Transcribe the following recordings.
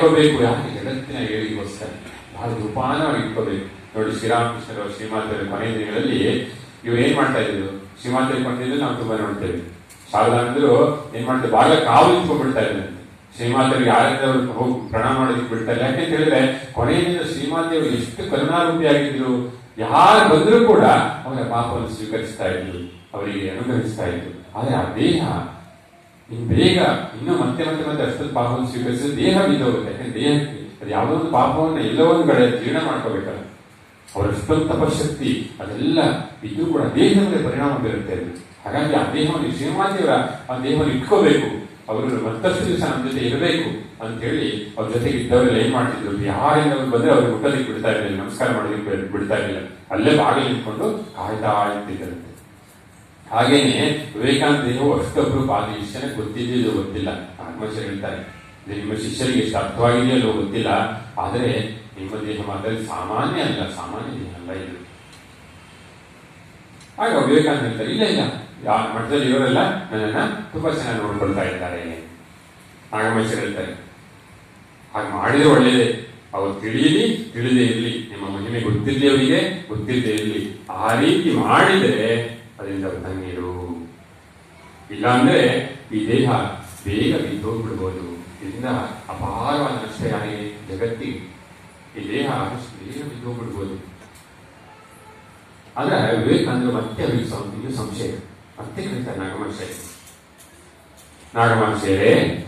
ಕಾಯ್ಕೋಬೇಕು ಯಾಕೆ? ಜಗತ್ತಿನ ಏಳಿಗೋಸ್ಕರ ಬಹಳ ಜೋಪಾನವಾಗಿ ಇಟ್ಕೋಬೇಕು. ನೋಡಿ, ಶ್ರೀರಾಮಕೃಷ್ಣರು ಶ್ರೀಮಾತೆಯ ಕೊನೆ ದಿನಗಳಲ್ಲಿ ಇವ್ರು ಏನ್ ಮಾಡ್ತಾ ಇದ್ರು ಶ್ರೀಮಾತೆಯ ಕೊನೆಯಲ್ಲಿ ನಾವು ತುಂಬಾ ನೋಡ್ತೇವೆ. ಶಾರದಾನಂದರು ಏನ್ ಮಾಡ್ತಾರೆ ಬಹಳ ಕಾವು ನಿಂತ್ಕೊಂಡ್ಬಿಡ್ತಾ ಶ್ರೀಮಾತೆಯರಿಗೆ ಯಾರಿಂದ ಹೋಗಿ ಪ್ರಣಾಮ ಮಾಡೋದಕ್ಕೆ ಬಿಡ್ತಾರೆ. ಯಾಕೆಂತ ಹೇಳಿದ್ರೆ ಕೊನೆಯಿಂದ ಶ್ರೀಮಾತೆಯವರು ಎಷ್ಟು ಕರುಣಾರೂಪಿಯಾಗಿದ್ರು. ಯಾರು ಬಂದರೂ ಕೂಡ ಅವರ ಪಾಪವನ್ನು ಸ್ವೀಕರಿಸ್ತಾ ಇದ್ರು. ಅವರಿಗೆ ಅನುಗ್ರಹಿಸ್ತಾ ಇದ್ರು. ಆದ್ರೆ ಆ ದೇಹ ಬೇಗ ಇನ್ನೂ ಮತ್ತೆ ಮತ್ತೆ ಮತ್ತೆ ಅಷ್ಟೊಂದು ಪಾಪವನ್ನು ಸ್ವೀಕರಿಸಿದ್ರೆ ದೇಹ ಬಿದ್ದೋಗುತ್ತೆ ಯಾಕಂದ್ರೆ ದೇಹಕ್ಕೆ ಅದು ಯಾವುದೋ ಒಂದು ಪಾಪವನ್ನು ಎಲ್ಲೋ ಕಡೆ ಜೀರ್ಣ ಮಾಡ್ಕೋಬೇಕಲ್ಲ ಅವರ ಅಷ್ಟೊಂದು ತಪಶಕ್ತಿ, ಅದೆಲ್ಲ ಇದು ಕೂಡ ದೇಹದ ಮೇಲೆ ಪರಿಣಾಮ ಬೀರುತ್ತೆ ಅದು ಹಾಗಾಗಿ ಆ ದೇಹವನ್ನು ಶ್ರೀಮಾತೆಯವರ ಆ ದೇಹವನ್ನು ಇಟ್ಕೋಬೇಕು. ಅವರು ಮತ್ತಷ್ಟು ದಿವಸ ನಮ್ಮ ಜೊತೆ ಇರಬೇಕು ಅಂತ ಹೇಳಿ ಅವ್ರ ಜೊತೆಗೆ ಇದ್ದವರೆಲ್ಲ ಏನ್ ಮಾಡ್ತಿದ್ರು? ಯಾರಿಂದ ಬಂದ್ರೆ ಅವ್ರಿಗೆ ಮುಟ್ಟೋದಕ್ಕೆ ಬಿಡ್ತಾ ಇರಲಿಲ್ಲ, ನಮಸ್ಕಾರ ಮಾಡೋದಕ್ಕೆ ಬಿಡ್ತಾ ಇರಲಿಲ್ಲ. ಅಲ್ಲೇ ಬಾಗಿಲು ಇಟ್ಕೊಂಡು ಕಾಯ್ತಾ ಇರ್ತಿದ್ದರಂತೆ ಹಾಗೇನೆ ವಿವೇಕಾನಂದ ದೇಹವು ಅಷ್ಟೊಬ್ಬರು ಶಿಷ್ಯನ ಗೊತ್ತಿದ್ದು ಗೊತ್ತಿಲ್ಲ. ಆತ್ಮಶರು ಹೇಳ್ತಾರೆ ನಿಮ್ಮ ಶಿಷ್ಯರಿಗೆ ಎಷ್ಟು ಅರ್ಥವಾಗಿದೆಯಲ್ಲೋ ಗೊತ್ತಿಲ್ಲ. ಆದರೆ ನಿಮ್ಮ ದೇಹ ಮಾತ್ರ ಸಾಮಾನ್ಯ ಅಲ್ಲ, ಸಾಮಾನ್ಯ ದೇಹ ಅಲ್ಲ ಇದು. ಆಗ ವಿವೇಕಾನಂದ ಹೇಳ್ತಾರೆ, ಇಲ್ಲ ಇಲ್ಲ. ಯಾವ ಮಠದಲ್ಲಿ ಇವರೆಲ್ಲ ನನ್ನನ್ನ ತುಂಬಾ ಚೆನ್ನಾಗಿ ನೋಡ್ಕೊಳ್ತಾ ಇದ್ದಾರೆ. ನಾಗಮೇಶ್ವರ ಹೇಳ್ತಾರೆ, ಹಾಗೆ ಮಾಡಿದ್ರೆ ಒಳ್ಳೇದೇ. ಅವ್ರು ತಿಳಿಯಲಿ, ತಿಳಿದೇ ಇರಲಿ. ನಿಮ್ಮ ಮಹಿಮೆ ಗೊತ್ತಿಲ್ಲದೆ ಅವರಿಗೆ, ಗೊತ್ತಿಲ್ಲದೆ ಇರಲಿ. ಆ ರೀತಿ ಮಾಡಿದರೆ ಅದರಿಂದ ಧನ್ಯರು ಇಲ್ಲಾಂದ್ರೆ ಈ ದೇಹ ಬೇಗ ಬಿದ್ದೋಗ್ಬಿಡ್ಬೋದು. ಇದರಿಂದ ಅಪಾರವಾದ ನಷ್ಟ ಯಾರಿಗೆ ಜಗತ್ತಿಗೆ ಈ ದೇಹ ಬೇಗ ಬಿದ್ದೋಗ್ಬಿಡ್ಬೋದು. ಆದ್ರೆ ವಿವೇಕಾನಂದರು ಮತ್ತೆ ಅವರಿಗೆ ಸಂಶಯ. ಮತ್ತೆ ಕರೀತಾರೆ ನಾಗಮಹರ್ಷಿ. ನಾಗಮಹರ್ಷಿಯರೇ,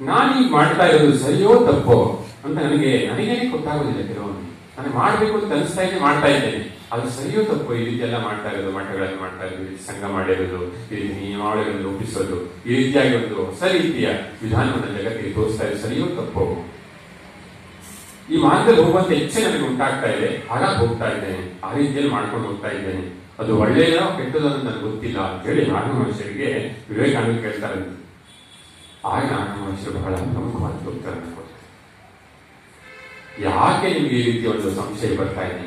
ನಾನೀಗ ಮಾಡ್ತಾ ಇರೋದು ಸರಿಯೋ ತಪ್ಪೋ ಅಂತ ನನಗೆ, ನನಗೇನೆ ಗೊತ್ತಾಗೋದಿಲ್ಲ ಕೆಲವೊಮ್ಮೆ. ನಾನು ಮಾಡಬೇಕು ಅಂತ ಅನಿಸ್ತಾ ಇದ್ದೆ ಮಾಡ್ತಾ ಇದ್ದೇನೆ. ಅದು ಸರಿಯೋ ತಪ್ಪು. ಈ ರೀತಿ ಮಾಡ್ತಾ ಇರೋದು ಮಠಗಳಲ್ಲಿ ಮಾಡ್ತಾ ಇರೋದು ಸಂಘ ಮಾಡಿರೋದು, ಈ ರೀತಿ ನಿಯಮಾವಳಿಗಳನ್ನು ರೂಪಿಸೋದು, ಈ ರೀತಿಯಾಗಿ ಒಂದು ಹೊಸ ರೀತಿಯ ವಿಧಾನವನ್ನು ಜಗತ್ತಿಗೆ ತೋರಿಸ್ತಾ ಇದೆ ಸರಿಯೋ ತಪ್ಪು. ಈ ಮಾರ್ಗದಲ್ಲಿ ಹೋಗುವಂತ ಇಚ್ಛೆ ನನಗೆ ಉಂಟಾಗ್ತಾ ಇದೆ ಹಾಗಾಗಿ ಹೋಗ್ತಾ ಇದ್ದೇನೆ, ಆ ರೀತಿಯಲ್ಲಿ ಮಾಡ್ಕೊಂಡು ಹೋಗ್ತಾ ಇದ್ದೇನೆ. ಅದು ಒಳ್ಳೆಯದೋ ಕೆಟ್ಟದೋ ನನಗೆ ಗೊತ್ತಿಲ್ಲ ಅಂತ ಹೇಳಿ ಮನುಷ್ಯರಿಗೆ ವಿವೇಕಾನಂದ ಕೇಳ್ತಾರೆ. ಆಗ ಮನುಷ್ಯರು ಬಹಳ ಪ್ರಮುಖವಾದ ಉತ್ತರ ಯಾಕೆ ನಿಮ್ಗೆ ಈ ರೀತಿ ಒಂದು ಸಂಶಯ ಬರ್ತಾ ಇದೆ?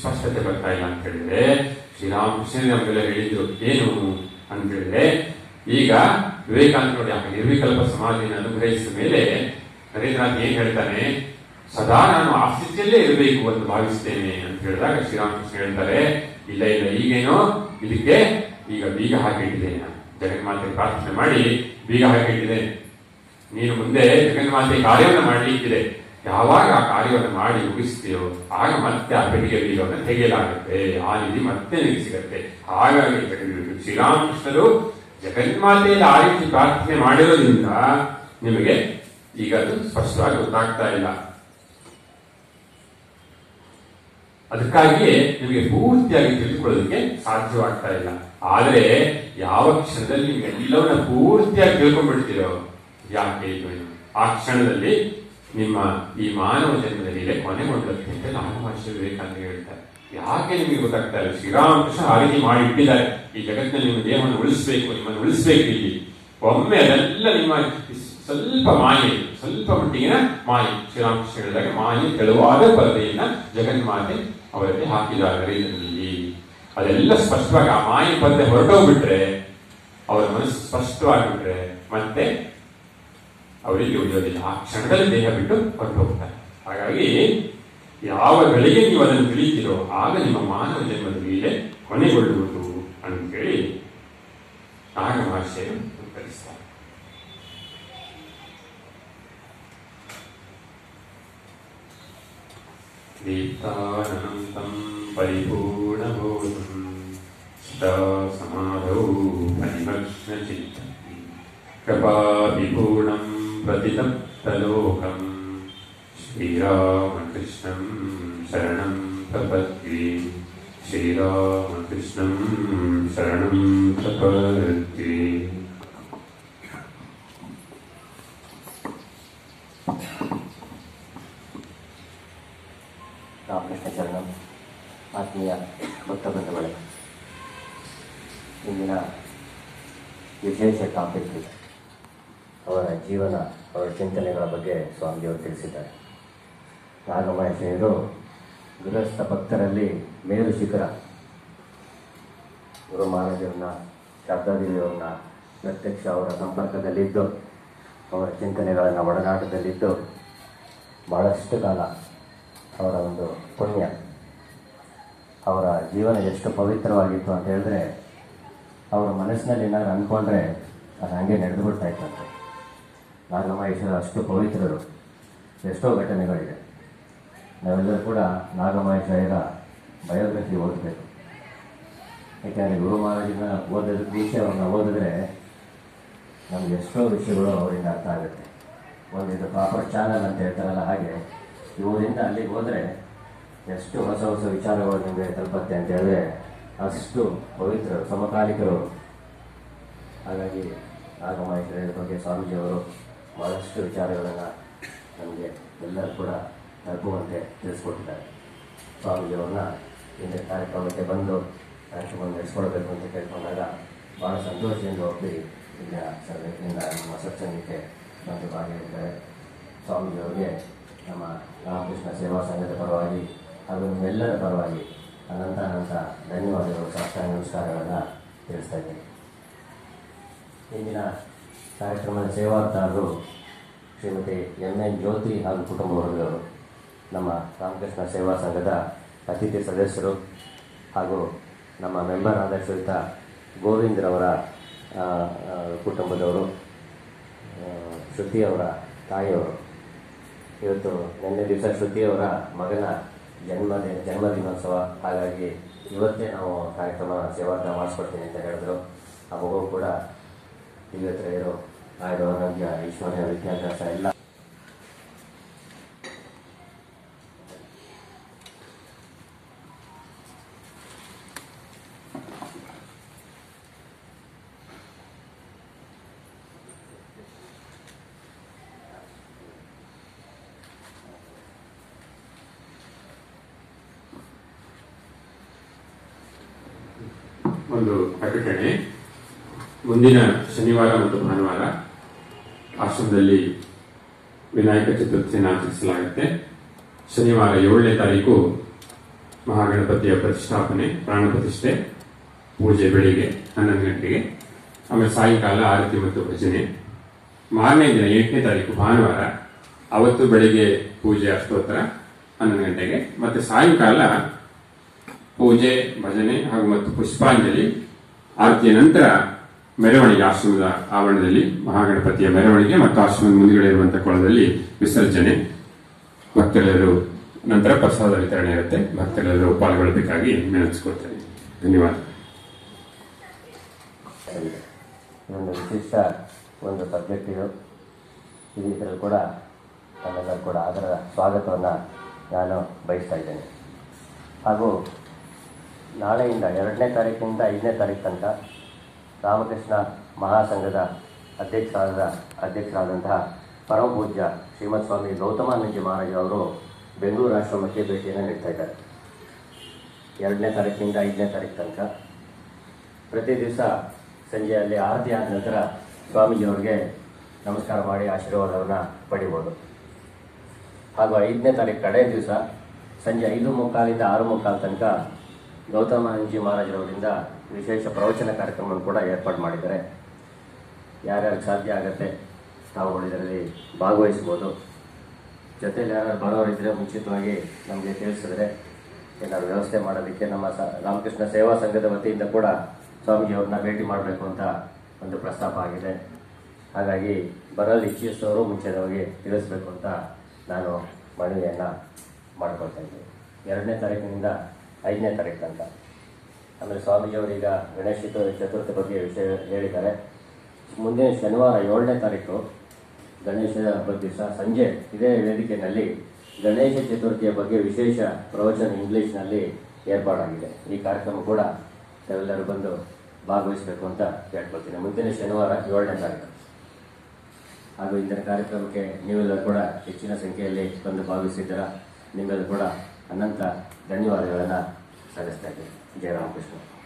ಸ್ಪಷ್ಟತೆ ಬರ್ತಾ ಇಲ್ಲ ಅಂತ ಹೇಳಿದ್ರೆ ಶ್ರೀರಾಮಕೃಷ್ಣ ನಮಗೆಲ್ಲ ಹೇಳಿದ್ರು ಏನು ಅಂತ ಹೇಳಿದ್ರೆ, ಈಗ ವಿವೇಕಾನಂದ ಆ ನಿರ್ವಿಕಲ್ಪ ಸಮಾಧಿಯನ್ನು ಅನುಗ್ರಹಿಸಿದ ಮೇಲೆ ನರೇಂದ್ರನಾಥ್ ಏನ್ ಹೇಳ್ತಾನೆ, ಸದಾ ನಾನು ಆ ಸ್ಥಿತಿಯಲ್ಲೇ ಇರಬೇಕು ಅಂತ ಭಾವಿಸ್ತೇನೆ ಅಂತ ಹೇಳಿದಾಗ ಶ್ರೀರಾಮಕೃಷ್ಣ ಹೇಳ್ತಾರೆ, ಇಲ್ಲ ಇಲ್ಲ, ಈಗೇನೋ? ಇದಕ್ಕೆ ಈಗ ಬೀಗ ಹಾಕಿಟ್ಟಿದ್ದೇನೆ ನಾನು ಜಗನ್ಮಾತೆ ಪ್ರಾರ್ಥನೆ ಮಾಡಿ, ಬೀಗ ಹಾಕಿಟ್ಟಿದ್ದೇನೆ ನೀನು ಮುಂದೆ ಜಗನ್ಮಾತೆ ಕಾರ್ಯವನ್ನು ಮಾಡಲಿಕ್ಕಿದೆ. ಯಾವಾಗ ಆ ಕಾರ್ಯವನ್ನು ಮಾಡಿ ಮುಗಿಸ್ತೀಯೋ, ಆಗ ಮತ್ತೆ ಆ ಪೆಟ್ಟಿಗೆಯಲ್ಲಿ ಬೀಗವನ್ನು ತೆಗೆಯಲಾಗುತ್ತೆ. ಆ ನಿಧಿ ಮತ್ತೆ ನಿಮಗೆ ಸಿಗತ್ತೆ. ಹಾಗಾಗಿ ಶ್ರೀರಾಮಕೃಷ್ಣರು ಜಗನ್ಮಾತೆಯಲ್ಲಿ ಆ ರೀತಿ ಪ್ರಾರ್ಥನೆ ಮಾಡಿರೋದ್ರಿಂದ ನಿಮಗೆ ಈಗ ಅದು ಸ್ಪಷ್ಟವಾಗಿ ಗೊತ್ತಾಗ್ತಾ ಇಲ್ಲ. ಅದಕ್ಕಾಗಿಯೇ ನಿಮಗೆ ಪೂರ್ತಿಯಾಗಿ ತಿಳಿದುಕೊಳ್ಳೋದಕ್ಕೆ ಸಾಧ್ಯವಾಗ್ತಾ ಇಲ್ಲ. ಆದರೆ ಯಾವ ಕ್ಷಣದಲ್ಲಿ ನೀವು ಎಲ್ಲವನ್ನ ಪೂರ್ತಿಯಾಗಿ ತಿಳ್ಕೊಂಡ್ಬಿಡ್ತೀರೋ, ಯಾಕೆ ಆ ಕ್ಷಣದಲ್ಲಿ ನಿಮ್ಮ, ಈ ಮಾನವ ಜನ್ಮದಲ್ಲಿ ಇದೆ ಕೊನೆಗೊಂಡಕ್ಕೆ ಅಂತ ನಮ್ಮ ಮಹರ್ಷಿ ವಿವೇಕಾನಂದ ಹೇಳ್ತಾರೆ. ಯಾಕೆ ನಿಮಗೆ ಗೊತ್ತಾಗ್ತಾ ಇಲ್ಲ ಶ್ರೀರಾಮಕೃಷ್ಣ ಆ ರೀತಿ ಮಾಡಿ ಇಟ್ಟಿದ್ದಾರೆ. ಈ ಜಗತ್ತಿನಲ್ಲಿ ನಿಮ್ಮ ದೇಹವನ್ನು ಉಳಿಸ್ಬೇಕು, ನಿಮ್ಮನ್ನು ಉಳಿಸ್ಬೇಕು ಇಲ್ಲಿ. ಒಮ್ಮೆ ಅದೆಲ್ಲ ನಿಮ್ಮ ಸ್ವಲ್ಪ ಮಾಯೆ, ಸ್ವಲ್ಪ ಮಟ್ಟಿಗಿನ ಮಾಯೆ. ಶ್ರೀರಾಮಕೃಷ್ಣ ಹೇಳಿದಾಗ ಮಾಯೆ ತೆಳುವಾದ ಪರದೆಯನ್ನ ಜಗನ್ಮಾತೆ ಅವರಲ್ಲಿ ಹಾಕಿದ್ದಾರೆ ಇದರಲ್ಲಿ ಅದೆಲ್ಲ ಸ್ಪಷ್ಟವಾಗಿ ಆ ಮಾಯೆ ಪರದೆ ಹೊರಟೋಗ್ಬಿಟ್ರೆ, ಅವರ ಮನಸ್ಸು ಸ್ಪಷ್ಟವಾಗಿಬಿಟ್ರೆ ಮತ್ತೆ ಅವರಿಗೆ ಉಳಿಯೋದಿಲ್ಲ ಆ ಕ್ಷಣದಲ್ಲಿ ದೇಹ ಬಿಟ್ಟು ಹೊರಟು ಹೋಗ್ತಾರೆ ಹಾಗಾಗಿ ಯಾವ ಗಳಿಗೆ ನೀವು ಅದನ್ನು ತಿಳಿತೀರೋ ಆಗ ನಿಮ್ಮ ಮಾನವ ಜನ್ಮದ ಮೇಲೆ ಕೊನೆಗೊಳ್ಳುವುದು ಅಂತೇಳಿ ನಾಗ ಮಹರ್ಷಿಯರು ಉತ್ತರಿಸ್ತಾರೆ दीप्तानन्तं परिपूर्णबोधं सदा समाधौ परिमग्नचित्तं பதிலம் தலோகம் ஸ்ரீராமகிருஷ்ணம் சரணம் தபத்ரி ஸ்ரீராமகிருஷ்ணம் சரணம் தபத்ரி ರಾಮಕೃಷ್ಣ ಶರಣಂ ಆತ್ಮೀಯ ಭಕ್ತ ಬಂಧುಗಳೇ ಇಂದಿನ ವಿಶೇಷ ಟಾಪಿಕ್ ಅವರ ಜೀವನ, ಅವರ ಚಿಂತನೆಗಳ ಬಗ್ಗೆ ಸ್ವಾಮಿಜಿಯವರು ತಿಳಿಸಿದ್ದಾರೆ. ನಾಗಮಹೇಶರು ಗೃಹಸ್ಥ ಭಕ್ತರಲ್ಲಿ ಮೇರು ಶಿಖರ. ಗುರು ಮಹಾರಾಜರನ್ನ, ಶಾರದಾದೇವಿಯವ್ರನ್ನ, ಪ್ರತ್ಯಕ್ಷ ಅವರ ಸಂಪರ್ಕದಲ್ಲಿದ್ದು, ಅವರ ಚಿಂತನೆಗಳನ್ನು ಒಡನಾಟದಲ್ಲಿದ್ದು, ಬಹಳಷ್ಟು ಕಾಲ ಅವರ ಒಂದು ಪುಣ್ಯ, ಅವರ ಜೀವನ ಎಷ್ಟು ಪವಿತ್ರವಾಗಿತ್ತು ಅಂತ ಹೇಳಿದ್ರೆ, ಅವರ ಮನಸ್ಸಿನಲ್ಲಿ ಏನಾದ್ರು ಅಂದ್ಕೊಂಡ್ರೆ ಅದು ಹಂಗೆ ನಡೆದುಬಿಡ್ತಾ ಇತ್ತಂತೆ ನಾಗಮಹೇಶ್ವರ ಅಷ್ಟು ಪವಿತ್ರರು. ಎಷ್ಟೋ ಘಟನೆಗಳಿದೆ. ನಾವೆಲ್ಲರೂ ಕೂಡ ನಾಗಮಹೇಶ್ವರ ಬಯೋಗ್ರಫಿ ಓದಬೇಕು. ಯಾಕೆಂದರೆ ಗುರು ಮಹಾರಾಜನ ಓದಿದ ವಿಷಯವನ್ನು ಓದಿದ್ರೆ ನಮ್ಗೆ ಎಷ್ಟೋ ವಿಷಯಗಳು ಅವರಿಂದ ಅರ್ಥ ಆಗುತ್ತೆ. ಒಂದು ಇದು ಪ್ರಾಪರ್ ಚಾನಲ್ ಅಂತ ಹೇಳ್ತಾರಲ್ಲ ಹಾಗೆ, ಇವರಿಂದ ಅಲ್ಲಿಗೆ ಹೋದರೆ ಎಷ್ಟು ಹೊಸ ಹೊಸ ವಿಚಾರಗಳು ನಿಮಗೆ ತಲುಪತ್ತೆ ಅಂತ ಹೇಳಿದ್ರೆ ಅಷ್ಟು ಪವಿತ್ರರು, ಸಮಕಾಲಿಕರು. ಹಾಗಾಗಿ ನಾಗಮಹೇಶ್ವರ ಬಗ್ಗೆ ಸ್ವಾಮೀಜಿಯವರು ಬಹಳಷ್ಟು ವಿಚಾರಗಳನ್ನು ನಮಗೆ ಎಲ್ಲರೂ ಕೂಡ ತಲುಪುವಂತೆ ತಿಳಿಸ್ಕೊಟ್ಟಿದ್ದಾರೆ. ಸ್ವಾಮೀಜಿಯವ್ರನ್ನ ಇಂದ ಕಾರ್ಯಕ್ರಮಕ್ಕೆ ಬಂದು ಕಾರ್ಯಕ್ರಮ ನಡೆಸ್ಕೊಳ್ಬೇಕು ಅಂತ ಕೇಳ್ಕೊಂಡಾಗ ಭಾಳ ಸಂತೋಷದಿಂದ ಒಪ್ಪಿ ಈಗ ಸರ್ವೇಕಿಂದ ನಮ್ಮ ಸತ್ಸಂಗಕ್ಕೆ ಬಂದು ಭಾಗಿಯಾಗಿದ್ದಾರೆ. ಸ್ವಾಮೀಜಿಯವರಿಗೆ ನಮ್ಮ ರಾಮಕೃಷ್ಣ ಸೇವಾ ಸಂಘದ ಪರವಾಗಿ ಹಾಗೂ ನಿಮ್ಮೆಲ್ಲರ ಪರವಾಗಿ ಅನಂತ ಅನಂತ ಧನ್ಯವಾದಗಳು ಸಾಕ್ಷ ನಮಸ್ಕಾರಗಳನ್ನು ತಿಳಿಸ್ತಾ ಇದ್ದೀನಿ. ಇಂದಿನ ಕಾರ್ಯಕ್ರಮದ ಸೇವಾರ್ಥರು ಶ್ರೀಮತಿ ಎನ್ ಎನ್ ಜ್ಯೋತಿ ಹಾಗೂ ಕುಟುಂಬ ವರ್ಗದವರು, ನಮ್ಮ ರಾಮಕೃಷ್ಣ ಸೇವಾ ಸಂಘದ ಅತಿಥಿ ಸದಸ್ಯರು ಹಾಗೂ ನಮ್ಮ ಮೆಂಬರ್ ಆದ ಶ್ರೀಯುತ ಗೋವಿಂದ್ರವರ ಕುಟುಂಬದವರು ಶ್ರುತಿಯವರ ತಾಯಿಯವರು. ಇವತ್ತು ನಿನ್ನೆ ದಿವಸ ಶ್ರುತಿಯವರ ಮಗನ ಜನ್ಮದಿನ ಜನ್ಮದಿನೋತ್ಸವ ಹಾಗಾಗಿ ಇವತ್ತೇ ನಾವು ಕಾರ್ಯಕ್ರಮ ಸೇವಾರ್ಥ ಮಾಡಿಸ್ಕೊಡ್ತೀನಿ ಅಂತ ಹೇಳಿದ್ರು. ಆ ಮಗು ಕೂಡ ಈಗ ಆಯುರ ಆರೋಗ್ಯ ಐಶ್ವರ್ಯ ವಿದ್ಯಾಭ್ಯಾಸ ಎಲ್ಲ ಒಂದು ಪ್ರಕಟಣೆ. ಮುಂದಿನ ಶನಿವಾರ ಮತ್ತು ಭಾನುವಾರ. ಆಶ್ರಮದಲ್ಲಿ ವಿನಾಯಕ ಚತುರ್ಥಿಯನ್ನು ಆಚರಿಸಲಾಗುತ್ತೆ. ಶನಿವಾರ ಏಳನೇ ತಾರೀಕು ಮಹಾಗಣಪತಿಯ ಪ್ರತಿಷ್ಠಾಪನೆ, ಪ್ರಾಣ ಪ್ರತಿಷ್ಠೆ, ಪೂಜೆ ಬೆಳಿಗ್ಗೆ ಹನ್ನೊಂದು ಗಂಟೆಗೆ. ಆಮೇಲೆ ಸಾಯಂಕಾಲ ಆರತಿ ಮತ್ತು ಭಜನೆ. ಮಾರನೇ ದಿನ ಎಂಟನೇ ತಾರೀಕು ಭಾನುವಾರ ಅವತ್ತು ಬೆಳಿಗ್ಗೆ ಪೂಜೆ ಅಷ್ಟೋತ್ತರ ಹನ್ನೊಂದು ಗಂಟೆಗೆ. ಮತ್ತೆ ಸಾಯಂಕಾಲ ಪೂಜೆ, ಭಜನೆ ಹಾಗೂ ಮತ್ತು ಪುಷ್ಪಾಂಜಲಿ, ಆರತಿಯ ನಂತರ ಮೆರವಣಿಗೆ ಆಶ್ರಮದ ಆವರಣದಲ್ಲಿ ಮಹಾಗಣಪತಿಯ ಮೆರವಣಿಗೆ ಮತ್ತು ಆಶ್ರಮದ ಮುಂದುಗಡೆ ಇರುವಂತಹ ಕೊಳದಲ್ಲಿ ವಿಸರ್ಜನೆ. ಭಕ್ತರೆಲ್ಲರೂ ನಂತರ ಪ್ರಸಾದ ವಿತರಣೆ ಇರುತ್ತೆ ಭಕ್ತರೆಲ್ಲರೂ ಪಾಲ್ಗೊಳ್ಳಬೇಕಾಗಿ ನೆನಪಿಸ್ಕೊಳ್ತೇನೆ ಧನ್ಯವಾದ. ಒಂದು ವಿಶಿಷ್ಟ ಒಂದು ಸಬ್ಜೆಕ್ಟ್ ಇದು. ಇದರಲ್ಲಿ ಕೂಡ ನಮ್ಮೆಲ್ಲರೂ ಕೂಡ ಅದರ ಸ್ವಾಗತವನ್ನು ನಾನು ಬಯಸ್ತಾ ಇದ್ದೇನೆ. ಹಾಗೂ ನಾಳೆಯಿಂದ ಎರಡನೇ ತಾರೀಕಿನಿಂದ ಐದನೇ ತಾರೀಕು ತನಕ ರಾಮಕೃಷ್ಣ ಮಹಾಸಂಘದ ಅಧ್ಯಕ್ಷರಾದ, ಅಧ್ಯಕ್ಷರಾದಂತಹ ಪರಮಪೂಜ್ಯ ಶ್ರೀಮತ್ ಸ್ವಾಮಿ ಗೌತಮಾನಂದಜಿ ಮಹಾರಾಜ ಅವರು ಬೆಂಗಳೂರು ಆಶ್ರಮಕ್ಕೆ ಭೇಟಿಯನ್ನು ನೀಡ್ತಾ ಇದ್ದಾರೆ. ಎರಡನೇ ತಾರೀಕಿನಿಂದ ಐದನೇ ತಾರೀಕು ತನಕ. ಪ್ರತಿ ದಿವಸ ಸಂಜೆಯಲ್ಲಿ ಆರತಿ ಆದ ನಂತರ ಸ್ವಾಮೀಜಿಯವರಿಗೆ ನಮಸ್ಕಾರ ಮಾಡಿ ಆಶೀರ್ವಾದವನ್ನು ಪಡಿಬೋದು. ಹಾಗೂ ಐದನೇ ತಾರೀಕು ಕಡೆಯ ದಿವಸ ಸಂಜೆ ಐದು ಮುಕ್ಕಾಲಿಂದ ಆರು ಮುಕ್ಕಾಲು ತನಕ ಗೌತಮಾನಂದಜಿ ಮಹಾರಾಜರವರಿಂದ ವಿಶೇಷ ಪ್ರವಚನ ಕಾರ್ಯಕ್ರಮವನ್ನು ಕೂಡ ಏರ್ಪಾಡು ಮಾಡಿದ್ದಾರೆ. ಯಾರ್ಯಾರು ಸಾಧ್ಯ ಆಗುತ್ತೆ ತಾವುಗಳು ಇದರಲ್ಲಿ ಭಾಗವಹಿಸ್ಬೋದು ಜೊತೆಯಲ್ಲಿ ಯಾರು ಬರೋರಿದ್ದರೆ ಮುಂಚಿತವಾಗಿ ನಮಗೆ ತಿಳಿಸಿದ್ರೆ ಏನಾದ್ರು ವ್ಯವಸ್ಥೆ ಮಾಡೋದಕ್ಕೆ ನಮ್ಮ ರಾಮಕೃಷ್ಣ ಸೇವಾ ಸಂಘದ ವತಿಯಿಂದ ಕೂಡ ಸ್ವಾಮೀಜಿಯವ್ರನ್ನ ಭೇಟಿ ಮಾಡಬೇಕು ಅಂತ ಒಂದು ಪ್ರಸ್ತಾಪ ಆಗಿದೆ. ಹಾಗಾಗಿ ಬರಲು ಇಚ್ಛಿಸಿದವರು ಮುಂಚಿತವಾಗಿ ತಿಳಿಸ್ಬೇಕು ಅಂತ ನಾನು ಮನವಿಯನ್ನು ಮಾಡ್ಕೊಳ್ತಾ ಇದ್ದೀನಿ. ಎರಡನೇ ತಾರೀಕಿನಿಂದ ಐದನೇ ತಾರೀಕು ತನಕ. ಆಮೇಲೆ ಸ್ವಾಮೀಜಿಯವರೀಗ ಗಣೇಶ ಚತು- ಚತುರ್ಥಿ ಬಗ್ಗೆ ವಿಷಯ ಹೇಳಿದ್ದಾರೆ. ಮುಂದಿನ ಶನಿವಾರ ಏಳನೇ ತಾರೀಕು ಗಣೇಶ ಹಬ್ಬದ ದಿವಸ ಸಂಜೆ ಇದೇ ವೇದಿಕೆಯಲ್ಲಿ ಗಣೇಶ ಚತುರ್ಥಿಯ ಬಗ್ಗೆ ವಿಶೇಷ ಪ್ರವಚನ ಇಂಗ್ಲೀಷ್ನಲ್ಲಿ ಏರ್ಪಾಡಾಗಿದೆ. ಈ ಕಾರ್ಯಕ್ರಮ ಕೂಡ ತಾವೆಲ್ಲರೂ ಬಂದು ಭಾಗವಹಿಸಬೇಕು ಅಂತ ಕೇಳ್ಕೊಳ್ತೀನಿ. ಮುಂದಿನ ಶನಿವಾರ ಏಳನೇ ತಾರೀಕು ಹಾಗೂ ಇಂದಿನ ಕಾರ್ಯಕ್ರಮಕ್ಕೆ ನೀವೆಲ್ಲರೂ ಕೂಡ ಹೆಚ್ಚಿನ ಸಂಖ್ಯೆಯಲ್ಲಿ ಬಂದು ಭಾಗವಹಿಸಿದ್ದೀರಾ? ನಿಮ್ಮೆಲ್ಲರೂ ಕೂಡ ಅನಂತ ಧನ್ಯವಾದಗಳನ್ನು ಸಲ್ಲಿಸ್ತಾ ಇದ್ದೇನೆ. ಜಯ ರಾಮಕೃಷ್ಣ.